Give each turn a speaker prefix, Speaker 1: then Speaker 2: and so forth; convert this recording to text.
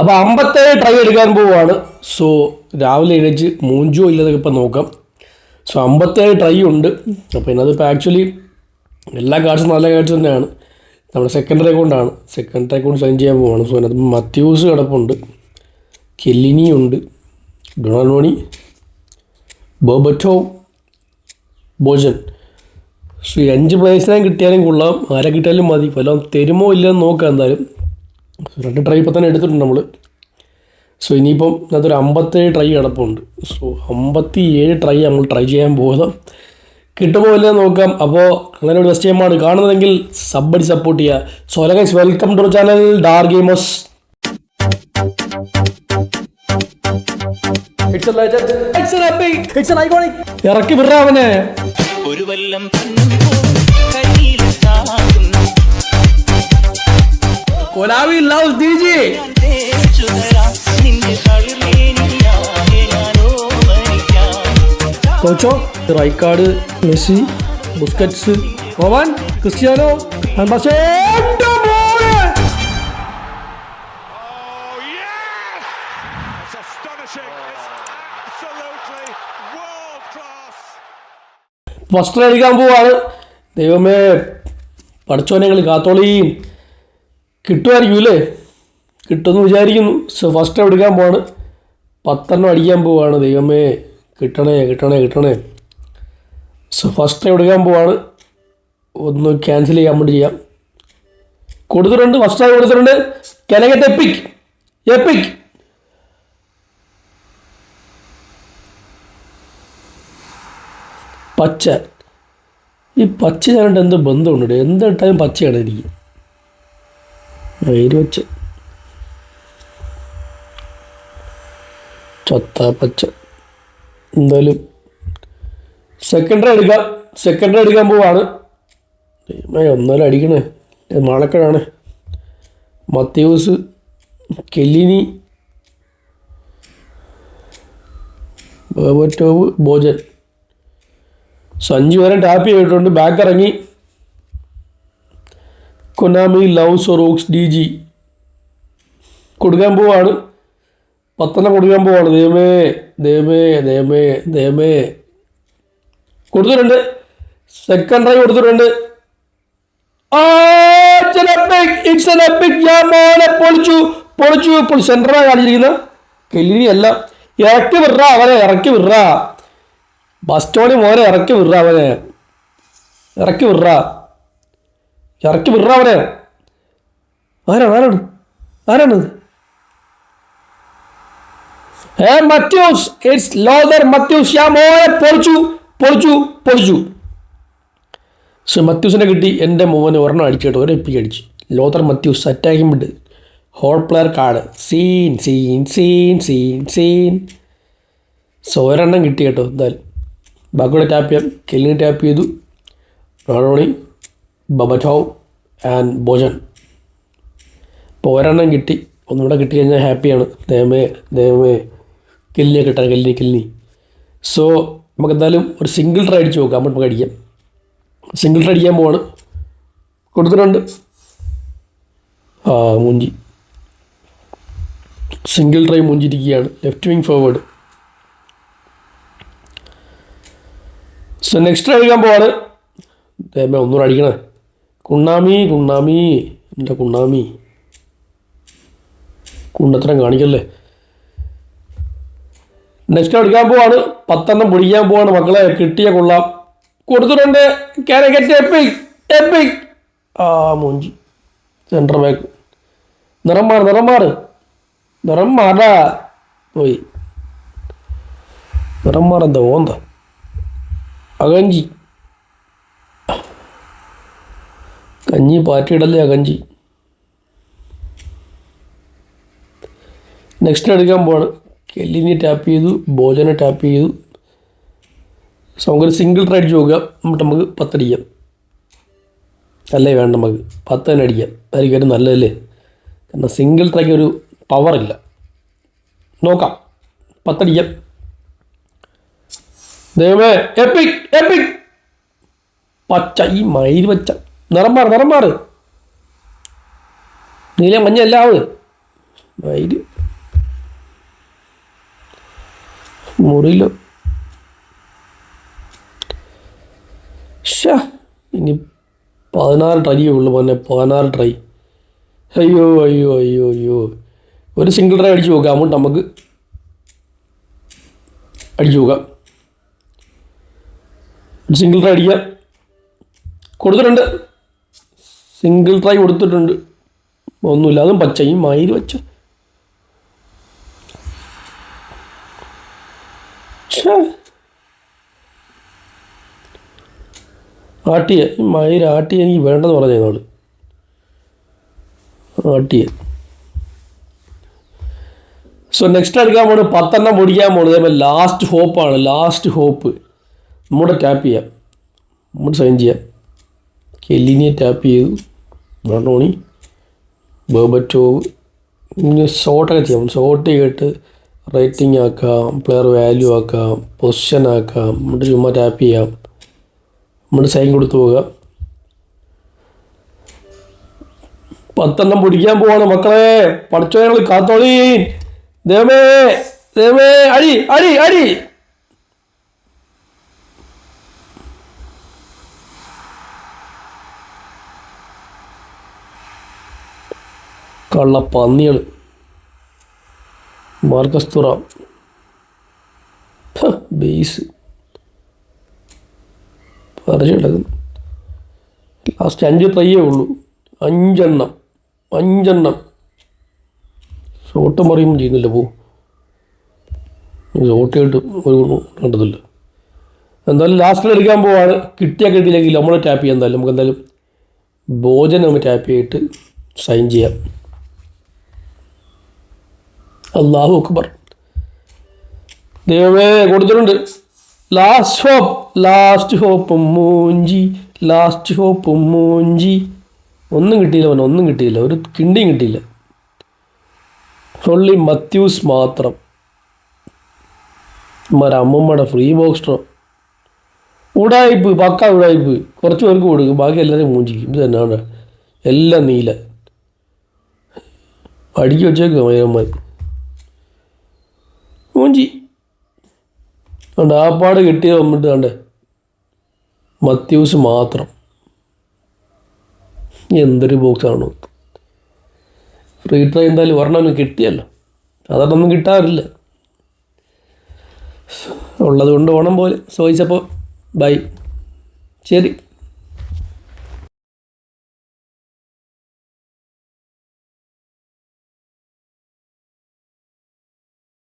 Speaker 1: അപ്പോൾ അമ്പത്തേഴ് ട്രൈ എടുക്കാൻ പോവുകയാണ് സോ രാവിലെ എഴുന്നേച്ച് മൂഞ്ചോ ഇല്ലെന്നൊക്കെ ഇപ്പം നോക്കാം. സോ അമ്പത്തേഴ് ട്രൈ ഉണ്ട്. അപ്പോൾ ഇതിനകത്തിപ്പോൾ ആക്ച്വലി എല്ലാ കാർഡ്സും നല്ല കാർഡ്സ് തന്നെയാണ്. നമ്മുടെ സെക്കൻഡറി അക്കൗണ്ടാണ് സെക്കൻഡറി അക്കൗണ്ട് സൈൻ ചെയ്യാൻ പോവാണ്. സോ അതിനകത്ത് മത്യൂസ് കിടപ്പുണ്ട്. കെല്ലിനി ഉണ്ട്. ഡൊണാനോണി ബോബറ്റോ ബോജൻ സോ ഈ അഞ്ച് പ്ലേസിനെ കിട്ടിയാലും കൊള്ളാം. ആരെ കിട്ടിയാലും മതി. വല്ലതും തരുമോ ഇല്ലെന്ന് നോക്കാം എന്തായാലും. രണ്ട് ട്രൈ ഇപ്പം തന്നെ എടുത്തിട്ടുണ്ട് നമ്മൾ സോ ഇനിയിപ്പം അതൊരു അമ്പത്തേഴ് ട്രൈ കിടപ്പുണ്ട്. സോ അമ്പത്തി ഏഴ് ട്രൈ നമ്മൾ ട്രൈ ചെയ്യാൻ പോകുന്നത്. കിട്ടുമോ ഇല്ലേ നോക്കാം. അപ്പോൾ അങ്ങനെ ഒരു ബെസ്റ്റ് ഗെയിമാണ് കാണുന്നതെങ്കിൽ സബ്ബടി സപ്പോർട്ട് ചെയ്യുക. So guys welcome to channel Dar Gamers ഇറക്കി വിടാവനെ
Speaker 2: ഒരു വല്ലം
Speaker 1: കൊലാവി ലവ്
Speaker 2: ദിജി
Speaker 1: കോച്ചോ റൈക്കാർഡ് മെസ്സി ബുസ്കറ്റ്സ് റോവാൻ ക്രിസ്ത്യാനോ
Speaker 3: പക്ഷേ.
Speaker 1: ഫസ്റ്റ് അടിക്കാൻ പോവാണ്. ദൈവമേ പഠിച്ചോനെ കാത്തോളിയും കിട്ടുമായിരിക്കും അല്ലേ കിട്ടുമെന്ന് വിചാരിക്കുന്നു. സോ ഫസ്റ്റ് എടുക്കാൻ പോവാണ്. പത്തെണ്ണം അടിക്കാൻ പോവാണ്. ദൈവമേ കിട്ടണേ കിട്ടണേ കിട്ടണേ. സോ ഫസ്റ്റ് എടുക്കാൻ പോവാണ്. ഒന്ന് ക്യാൻസൽ ചെയ്യാൻ വേണ്ടി ചെയ്യാം. കൊടുത്തിട്ടുണ്ട്. ഫസ്റ്റ് കൊടുത്തിട്ടുണ്ട്. കനകറ്റ് എപ്പിക് എപ്പിക് പച്ച. ഈ പച്ച ഞാനിട്ട് എന്ത് ബന്ധമുണ്ട്. ടൈം പച്ചയാണ് എനിക്ക്. വെയിൽ വെച്ച്. ചൊത്ത പച്ച. എന്തായാലും സെക്കൻഡറി അടിക്കാം സെക്കൻഡറി അടിക്കാൻ പോവാണ്. ഒന്നാലും അടിക്കണേ. മാളക്കഴാണ് മത്തിയൂസ് കെല്ലിനി ബോബറ്റോവ് സഞ്ജു വരെ ടാപ്പ് ചെയ്തിട്ടുണ്ട്. ബാക്ക് ഇറങ്ങി കൊനാമി ലവ് സൊറോക്സ് ഡി ജി കൊടുക്കാൻ പോവാണ്. പത്തെണ്ണം കൊടുക്കാൻ പോവാണ്. ദൈവമേ ദൈവമേ ദൈവമേ ദൈവമേ. കൊടുത്തിട്ടുണ്ട്. സെക്കൻഡ് ട്രൈ കൊടുത്തിട്ടുണ്ട്. പൊളിച്ചു അല്ല. ഇറക്കി വിറ അവനെ ഇറക്കി വിടറ. ബസ്റ്റോണി മോനെ ഇറക്കി വിറ അവനെ. ഇറക്കി വിടറ. ഇറക്കി വിടറ അവനെ. ആരാണ് ആരാണ്? ആരാണത്? ഏ മത്യൂസ്. ഇറ്റ്സ് ലോദർ മത്യൂസ്. ഞാൻ മോനെ പൊളിച്ചു പൊളിച്ചു പൊളിച്ചു. സോ മത്യൂസിനെ കിട്ടി. എന്റെ മോന് ഒരെണ്ണം അടിച്ചു കേട്ടോ ഒരു എപ്പിക്ക് അടിച്ചു. ലോതർ മത്യൂസ് അറ്റാക്കിംഗ് വിട്ട് whole player card scene scene scene scene scene so ഒരെണ്ണം കിട്ടി കേട്ടോ എന്തായാലും. ബാക്കിയുടെ ടാപ്പ് ചെയ്യാം കെല്ലിനെ ടാപ്പ് ചെയ്തു. റോണി ബബറ്റോവ് ആൻഡ് ഭോജൻ. ഇപ്പോൾ ഒരെണ്ണം കിട്ടി. ഒന്നുകൂടെ കിട്ടി കഴിഞ്ഞാൽ ഹാപ്പിയാണ്. ദേവമേ ദേവമേ കില്ലിനെ കിട്ടാൻ കെല്ലിനി കില്ലിനി സോ നമുക്ക് എന്തായാലും ഒരു സിംഗിൾ ട്രൈ അടിച്ച് നോക്കാം. നമുക്ക് അടിക്കാം. സിംഗിൾ ട്രൈ അടിക്കാൻ പോവാണ്. കൊടുത്തിട്ടുണ്ട്. ആ മുഞ്ചി. Single try മുഞ്ചിരിക്കുകയാണ്. Left wing forward. So next try അടിക്കാൻ പോവാണ്. ഒന്നുകൂടെ അടിക്കണേ. കുണ്ണാമി കുണ്ണാമി എന്റെ കുണ്ണാമി. കുണ്ണത്തരം കാണിക്കല്ലേ? നെക്സ്റ്റ് എടുക്കാൻ പോവാണ്. പത്തെണ്ണം പിടിക്കാൻ പോവാണ് മക്കളെ. കിട്ടിയ കൊള്ളാം. കൊടുത്തിട്ടുണ്ട്. കാരക്കറ്റ് എപ്പിക് എപ്പിക് ആ മൂഞ്ചി. സെന്റർ ബാക്ക് നിറം മാറ് നിറം മാറ്. നിറം മാറാ. പോയി. നിറം മാറെന്താ? ഓന്ത. അകഞ്ചി. കഞ്ഞി പാറ്റിയിടല്ലേ കഞ്ചി? നെക്സ്റ്റ് എടുക്കാൻ പോവാണ്. കെല്ലിനെ ടാപ്പ് ചെയ്തു ഭോജനെ ടാപ്പ് ചെയ്തു. സോ നമുക്കൊരു സിംഗിൾ ട്രൈ അടിച്ച് നോക്കുക. എന്നിട്ട് നമുക്ക് പത്തടിക്കാം അല്ലേ വേണ്ട നമുക്ക്. പത്ത് തന്നെ അടിക്കാം. അതായിരിക്കും നല്ലതല്ലേ? കാരണം സിംഗിൾ ട്രൈക്ക് ഒരു പവറില്ല നോക്കാം. പത്തടിക്കാം ദൈവമേ എപ്പിക് എപ്പിക് പച്ച ഈ മയിൽ പച്ച. നിറം മാറ് നിറം മാറ് നീല മഞ്ഞ എല്ലാം മയിൽ മുറിയിലോ. ഇനി പതിനാറ് ട്രൈയേ ഉള്ളൂ മോനെ പതിനാറ് ട്രൈ. അയ്യോ അയ്യോ അയ്യോ അയ്യോ. ഒരു സിംഗിൾ ട്രൈ അടിച്ചു നോക്കാം അങ്ങോട്ട് നമുക്ക്. അടിച്ചു നോക്കാം. ഒരു സിംഗിൾ ട്രൈ അടിക്കാം. കൊടുത്തിട്ടുണ്ട്. സിംഗിൾ ട്രൈ കൊടുത്തിട്ടുണ്ട്. ഒന്നുമില്ല അതും പച്ചയും മയിൽ വെച്ച. ആട്ടിയ ഈ മയിൽ ആട്ടിയ എനിക്ക് വേണ്ടെന്ന് പറഞ്ഞു ഞങ്ങൾ ആട്ടിയ. സോ നെക്സ്റ്റ് എടുക്കാൻ പോകുന്നത് പത്തെണ്ണം പൊടിക്കാൻ പോകുന്നത് അതേപോലെ ലാസ്റ്റ് ഹോപ്പാണ് ലാസ്റ്റ് ഹോപ്പ് നമ്മുടെ ടാപ്പ് ചെയ്യാം. നമ്മുടെ സൈൻ ചെയ്യാം. കെല്ലിനെ ടാപ്പ് ചെയ്തു. ബ്രണോണി ബോബറ്റോവ് ഇങ്ങനെ ഷോട്ടൊക്കെ ചെയ്യാം. ഷോട്ട് ചെയ്തിട്ട് റേറ്റിംഗ് ആക്കാം പ്ലെയർ വാല്യൂ ആക്കാം പൊസിഷൻ ആക്കാം നമ്മുടെ ചുമ്മാ ടാപ്പ് ചെയ്യാം. നമ്മുടെ സൈൻ കൊടുത്തു പോവുക പത്തെണ്ണം പിടിക്കാൻ പോവാണ് മക്കളെ. പഠിച്ചോ ഞങ്ങൾ കാത്തോളീ ദേവേ ദേവേ അടി അടി അടി. കള്ള പന്നികൾ മാർക്കസ് തുറ ബേസ്. പറിച്ചെടുക്കുന്നു ലാസ്റ്റ് അഞ്ച് തയ്യേ ഉള്ളൂ. അഞ്ചെണ്ണം. അഞ്ചെണ്ണം. ഷോട്ട് പറയും ചെയ്യുന്നില്ല പോ. ഷോട്ടായിട്ട് ഒരു കണ്ടതില്ല. എന്തായാലും ലാസ്റ്റിൽ എടുക്കാൻ പോവാണ്. കിട്ടിയാൽ കിട്ടിയില്ലെങ്കിൽ നമ്മൾ ടാപ്പ് ചെയ്യാം എന്തായാലും. നമുക്ക് എന്തായാലും ഭോജനം ടാപ്പ് ചെയ്തിട്ട് സൈൻ ചെയ്യാം. അള്ളാഹു അക്ബർ. ദൈവമേ കൊടുത്തിട്ടുണ്ട്. ലാസ്റ്റ് ഹോപ്പ് ലാസ്റ്റ് ഹോപ്പ് മൂഞ്ചി ലാസ്റ്റ് ഹോപ്പ് മൂഞ്ചി ഒന്നും കിട്ടിയില്ല അവൻ ഒന്നും കിട്ടിയില്ല. ഒരു കിണ്ടിയും കിട്ടിയില്ല. ഒള്ളി മത്യൂസ് മാത്രം. മരമ്മമ്മയുടെ ഫ്രീ ബോക്സ്റ്ററോ ഉടായ്പ് പക്ക ഉടായ്പ് കുറച്ച് പേർക്ക് കൊടുക്കും ബാക്കി എല്ലാവരും മൂഞ്ചിക്കും. ഇത് തന്നെയാണ്. എല്ലാം നീല. അടുക്കി വെച്ചേക്കും മൈരന്മാർ മൂഞ്ചി അതുകൊണ്ട് ആ പാട് കിട്ടിയ വന്നിട്ട് കണ്ടേ? മത്യൂസ് മാത്രം. എന്തൊരു ബോക്സാണോ ഫ്രീ ട്രൈ എന്തായാലും ഒരെണ്ണം കിട്ടിയല്ലോ. അതൊന്നും കിട്ടാറില്ല. ഉള്ളത് കൊണ്ട് ഓണം പോലെ ചോദിച്ചപ്പോൾ ബൈ ശരി.